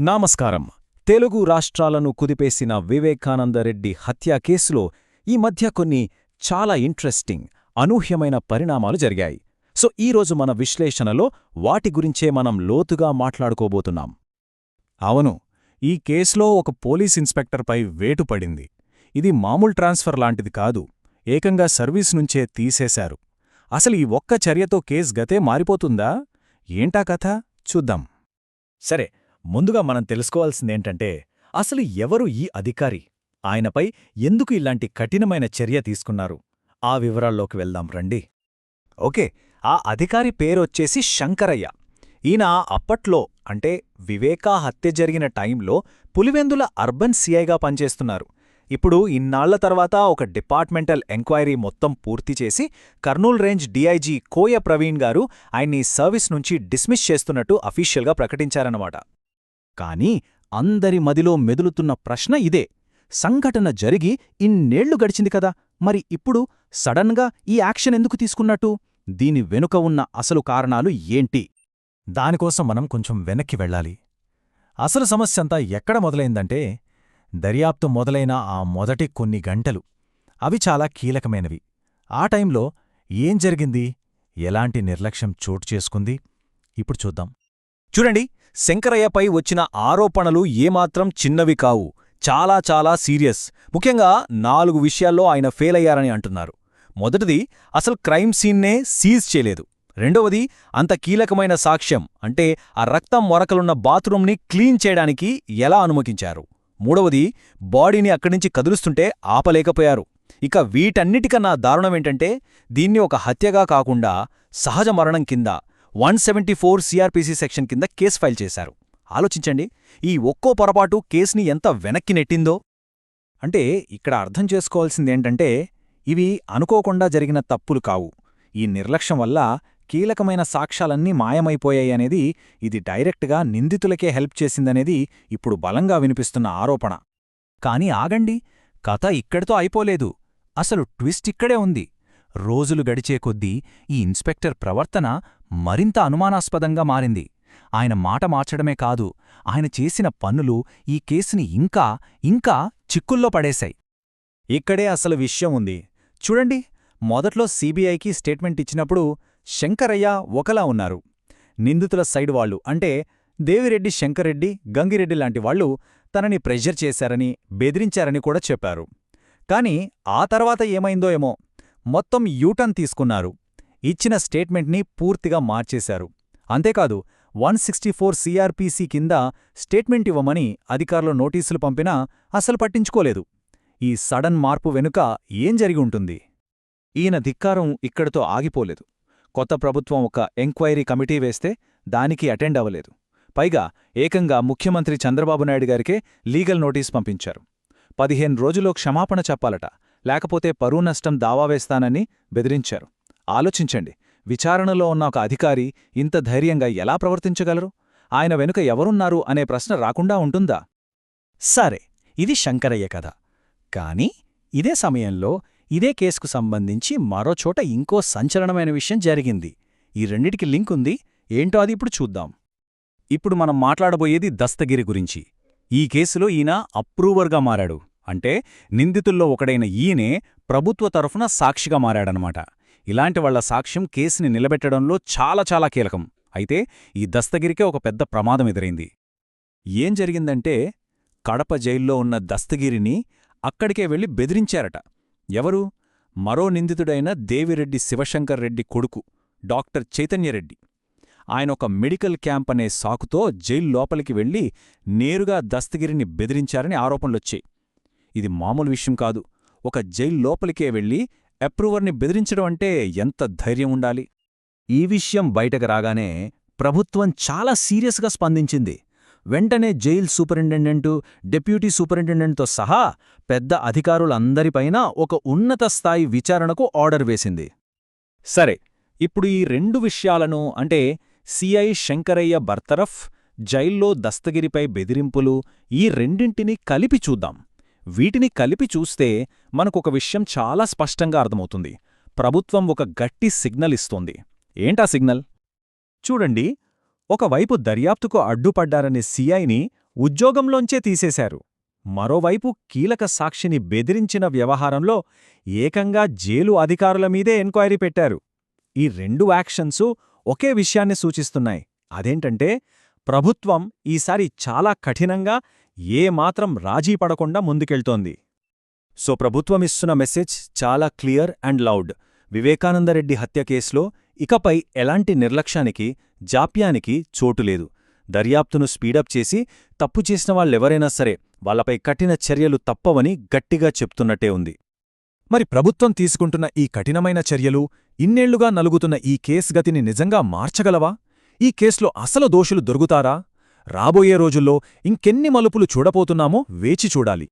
నమస్కారం. తెలుగు రాష్ట్రాలను కుదిపేసిన వివేకానందరెడ్డి హత్యా కేసులో ఈ మధ్య కొన్ని చాలా ఇంట్రెస్టింగ్ అనూహ్యమైన పరిణామాలు జరిగాయి. సో ఈరోజు మన విశ్లేషణలో వాటి గురించే మనం లోతుగా మాట్లాడుకోబోతున్నాం. అవును ఈ కేసులో ఒక పోలీస్ ఇన్స్పెక్టర్పై వేటు పడింది. ఇది మామూలు ట్రాన్స్ఫర్ లాంటిది కాదు. ఏకంగా సర్వీస్ నుంచే తీసేశారు. అసలు ఈ ఒక్క చర్యతో కేస్ గతే మారిపోతుందా? ఏంటా కథ? చూద్దాం. సరే ముందుగా మనం తెలుసుకోవాల్సిందేంటంటే అసలు ఎవరు ఈ అధికారి? ఆయనపై ఎందుకు ఇలాంటి కఠినమైన చర్య తీసుకున్నారు? ఆ వివరాల్లోకి వెళ్దాం రండి. ఓకే ఆ అధికారి పేరొచ్చేసి శంకరయ్య. ఈయన అప్పట్లో అంటే వివేకా హత్య జరిగిన టైంలో పులివెందుల అర్బన్ సిఐగా పనిచేస్తున్నారు. ఇప్పుడు ఇన్నాళ్ళ తర్వాత ఒక డిపార్ట్మెంటల్ ఎంక్వైరీ మొత్తం పూర్తి చేసి కర్నూల్ రేంజ్ డీఐజీ కోయ ప్రవీణ్ గారు ఆయన్ని సర్వీస్ నుంచి డిస్మిస్ చేస్తున్నట్టు అఫీషియల్గా ప్రకటించారన్నమాట. కాని అందరి మదిలో మెదులుతున్న ప్రశ్న ఇదే. సంఘటన జరిగి ఇన్నేళ్ళు గడిచింది కదా మరి ఇప్పుడు సడన్గా ఈ యాక్షన్ ఎందుకు తీసుకున్నట్టు? దీని వెనుక ఉన్న అసలు కారణాలు ఏంటి? దానికోసం మనం కొంచెం వెనక్కి వెళ్ళాలి. అసలు సమస్యంతా ఎక్కడ మొదలైందంటే దర్యాప్తు మొదలైన ఆ మొదటి కొన్ని గంటలు. అవి చాలా కీలకమైనవి. ఆ టైంలో ఏం జరిగింది? ఎలాంటి నిర్లక్ష్యం చోటు చేసుకుంది? ఇప్పుడు చూద్దాం. చూడండి శంకరయ్యపై వచ్చిన ఆరోపణలు ఏమాత్రం చిన్నవి కావు. చాలా చాలా సీరియస్. ముఖ్యంగా నాలుగు విషయాల్లో ఆయన ఫెయిల్ అయ్యారని అంటున్నారు. మొదటిది అసలు క్రైమ్ సీన్నే సీజ్ చేయలేదు. రెండవది అంత కీలకమైన సాక్ష్యం అంటే ఆ రక్తం మొరకలున్న బాత్రూంని క్లీన్ చేయడానికి ఎలా అనుమతించారు? మూడవది బాడీని అక్కడి కదులుస్తుంటే ఆపలేకపోయారు. ఇక వీటన్నిటికన్నా దారుణమేంటంటే దీన్ని ఒక హత్యగా కాకుండా సహజ మరణం కింద one seventy four CrPC section కింద కేసు ఫైల్ చేశారు. ఆలోచించండి ఈ ఒక్కో పొరపాటు కేసుని ఎంత వెనక్కి నెట్టిందో. అంటే ఇక్కడ అర్థం చేసుకోవాల్సిందేంటంటే ఇవి అనుకోకుండా జరిగిన తప్పులు కావు. ఈ నిర్లక్ష్యం వల్ల కీలకమైన సాక్ష్యాలన్నీ మాయమైపోయాయనేది ఇది డైరెక్ట్గా నిందితులకే హెల్ప్ చేసిందనేది ఇప్పుడు బలంగా వినిపిస్తున్న ఆరోపణ. కాని ఆగండి కథ ఇక్కడితో అయిపోలేదు. అసలు ట్విస్ట్ ఇక్కడే ఉంది. రోజులు గడిచే కొద్దీ ఈ ఇన్స్పెక్టర్ ప్రవర్తన మరింత అనుమానాస్పదంగా మారింది. ఆయన మాట మార్చడమే కాదు ఆయన చేసిన పన్నులు ఈ కేసుని ఇంకా ఇంకా చిక్కుల్లో పడేశాయి. ఇక్కడే అసలు విషయం ఉంది. చూడండి మొదట్లో సీబీఐకి స్టేట్మెంట్ ఇచ్చినప్పుడు శంకరయ్య ఒకలా ఉన్నారు. నిందితుల సైడ్ వాళ్ళు అంటే దేవిరెడ్డి శంకరెడ్డి గంగిరెడ్డి లాంటి వాళ్ళు తనని ప్రెషర్ చేశారని బెదిరించారని కూడా చెప్పారు. కాని ఆ తర్వాత ఏమైందో ఏమో మొత్తం యూటర్న్ తీసుకున్నారు. ఇచ్చిన స్టేట్మెంట్ని పూర్తిగా మార్చేశారు. అంతేకాదు వన్ సిక్స్టీ ఫోర్ సిఆర్పిసి కింద స్టేట్మెంట్ ఇవ్వమని అధికారులు నోటీసులు పంపినా అసలు పట్టించుకోలేదు. ఈ సడన్ మార్పు వెనుక ఏం జరిగి ఉంటుంది? ఈయన ధిక్కారం ఇక్కడితో ఆగిపోలేదు. కొత్త ప్రభుత్వం ఒక ఎంక్వైరీ కమిటీ వేస్తే దానికి అటెండ్ అవ్వలేదు. పైగా ఏకంగా ముఖ్యమంత్రి చంద్రబాబు నాయుడు గారికే లీగల్ నోటీస్ పంపించారు. పదిహేను రోజుల్లో క్షమాపణ చెప్పాలట లేకపోతే పరువు నష్టం దావా వేస్తానని బెదిరించారు. ఆలోచించండి. విచారణలో ఉన్న ఒక అధికారి ఇంత ధైర్యంగా ఎలా ప్రవర్తించగలరు? ఆయన వెనుక ఎవరున్నారు అనే ప్రశ్న రాకుండా ఉంటుందా? సరే ఇది శంకరయ్య కథ. కాని ఇదే సమయంలో ఇదే కేసుకు సంబంధించి మరోచోట ఇంకో సంచలనమైన విషయం జరిగింది. ఈ రెండిటికి లింక్ ఉంది. ఏంటో అది ఇప్పుడు చూద్దాం. ఇప్పుడు మనం మాట్లాడబోయేది దస్తగిరి గురించి. ఈ కేసులో ఈయన అప్రూవర్గా మారాడు. అంటే నిందితుల్లో ఒకడైన ఈయనే ప్రభుత్వ తరఫున సాక్షిగా మారాడనమాట ఇలాంటి వాళ్ళ సాక్ష్యం కేసుని నిలబెట్టడంలో చాలా చాలా కీలకం. అయితే ఈ దస్తగిరికే ఒక పెద్ద ప్రమాదం ఎదురైంది. ఏం జరిగిందంటే కడప జైల్లో ఉన్న దస్తగిరిని అక్కడికే వెళ్ళి బెదిరించారట. ఎవరు? మరో నిందితుడైన దేవిరెడ్డి శివశంకర్ రెడ్డి కొడుకు డాక్టర్ చైతన్యరెడ్డి ఆయన ఒక మెడికల్ క్యాంప్ అనే సాకుతో జైలు లోపలికి వెళ్ళి నేరుగా దస్తగిరిని బెదిరించారని ఆరోపణలొచ్చాయి. ఇది మామూలు విషయం కాదు. ఒక జైలు లోపలికే వెళ్ళి అప్రూవర్ని బెదిరించడం అంటే ఎంత ధైర్యం ఉండాలి? ఈ విషయం బయటకు రాగానే ప్రభుత్వం చాలా సీరియస్గా స్పందించింది. వెంటనే జైల్ సూపరింటెండెంటు డెప్యూటీ సూపరింటెండెంట్తో సహా పెద్ద అధికారులందరిపైన ఒక ఉన్నత స్థాయి విచారణకు ఆర్డర్ వేసింది. సరే ఇప్పుడు ఈ రెండు విషయాలను అంటే సిఐ శంకరయ్య బర్తరఫ్ జైల్లో దస్తగిరిపై బెదిరింపులు ఈ రెండింటినీ కలిపి చూద్దాం. వీటిని కలిపి చూస్తే మనకొక విషయం చాలా స్పష్టంగా అర్థమవుతుంది. ప్రభుత్వం ఒక గట్టి సిగ్నల్ ఇస్తోంది. ఏంటా సిగ్నల్? చూడండి ఒకవైపు దర్యాప్తుకు అడ్డుపడ్డారనే సిఐని ఉద్యోగంలోంచే తీసేశారు. మరోవైపు కీలక సాక్షిని బెదిరించిన వ్యవహారంలో ఏకంగా జైలు అధికారుల మీదే ఎంక్వైరీ పెట్టారు. ఈ రెండు యాక్షన్సు ఒకే విషయాన్ని సూచిస్తున్నాయి. అదేంటంటే ప్రభుత్వం ఈసారి చాలా కఠినంగా ఏమాత్రం రాజీ పడకుండా ముందుకెళ్తోంది. సో ప్రభుత్వమిస్తున్న మెసేజ్ చాలా క్లియర్ అండ్ లౌడ్. వివేకానందరెడ్డి హత్య కేసులో ఇకపై ఎలాంటి నిర్లక్ష్యానికి జాప్యానికి చోటులేదు దర్యాప్తును స్పీడప్ చేసి తప్పు చేసిన వాళ్ళెవరైనా సరే వాళ్ళపై కఠిన చర్యలు తప్పవని గట్టిగా చెప్తున్నట్టే ఉంది. మరి ప్రభుత్వం తీసుకుంటున్న ఈ కఠినమైన చర్యలు ఇన్నేళ్ళుగా నలుగుతున్న ఈ కేసు గతిని నిజంగా మార్చగలవా? ఈ కేసులో అసలు దోషులు దొరుకుతారా? రాబోయే రోజుల్లో ఇంకెన్ని మలుపులు చూడపోతున్నామో వేచి చూడాలి.